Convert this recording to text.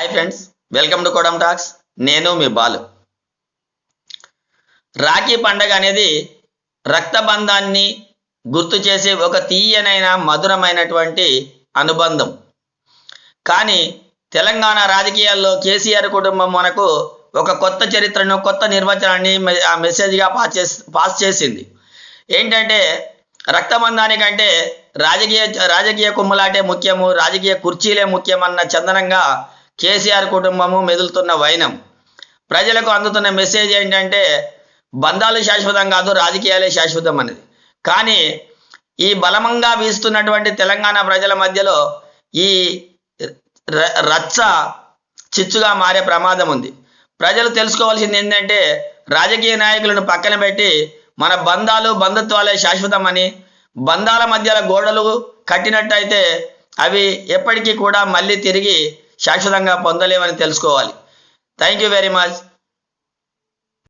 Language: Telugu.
Hi friends welcome to Kodam talks నేను మీ బాలు. రాఖీ పండగ అనేది రక్తబంధాన్ని గుర్తు చేసే ఒక తీయనైన మధురమైనటువంటి అనుబంధం. కానీ తెలంగాణ రాజకీయాల్లో కేసీఆర్ కుటుంబం మనకు ఒక కొత్త చరిత్రను కొత్త నిర్వచనాన్ని ఆ మెసేజ్గా పాస్ చేసి పాస్ చేసింది. ఏంటంటే రక్తబంధానికంటే రాజకీయ రాజకీయ కుమ్ములాటే ముఖ్యము రాజకీయ కుర్చీలే ముఖ్యమన్న చందనంగా కేసీఆర్ కుటుంబము మెదులుతున్న వైనం. ప్రజలకు అందుతున్న మెసేజ్ ఏంటంటే బంధాలు శాశ్వతం కాదు రాజకీయాలే శాశ్వతం అనేది కానీ ఈ బలమంగా వీస్తున్నటువంటి తెలంగాణ ప్రజల మధ్యలో ఈ ర- రచ్చ చిచ్చుగా మారే ప్రమాదం ఉంది. ప్రజలు తెలుసుకోవాల్సింది ఏంటంటే రాజకీయ నాయకులను పక్కన పెట్టి మన బంధాలు బంధుత్వాలే శాశ్వతమని బంధాల మధ్యలో గోడలు కట్టినట్టయితే అవి ఎప్పటికీ కూడా మళ్ళీ తిరిగి శాశ్వతంగా పొందలేమని తెలుసుకోవాలి. Thank you very much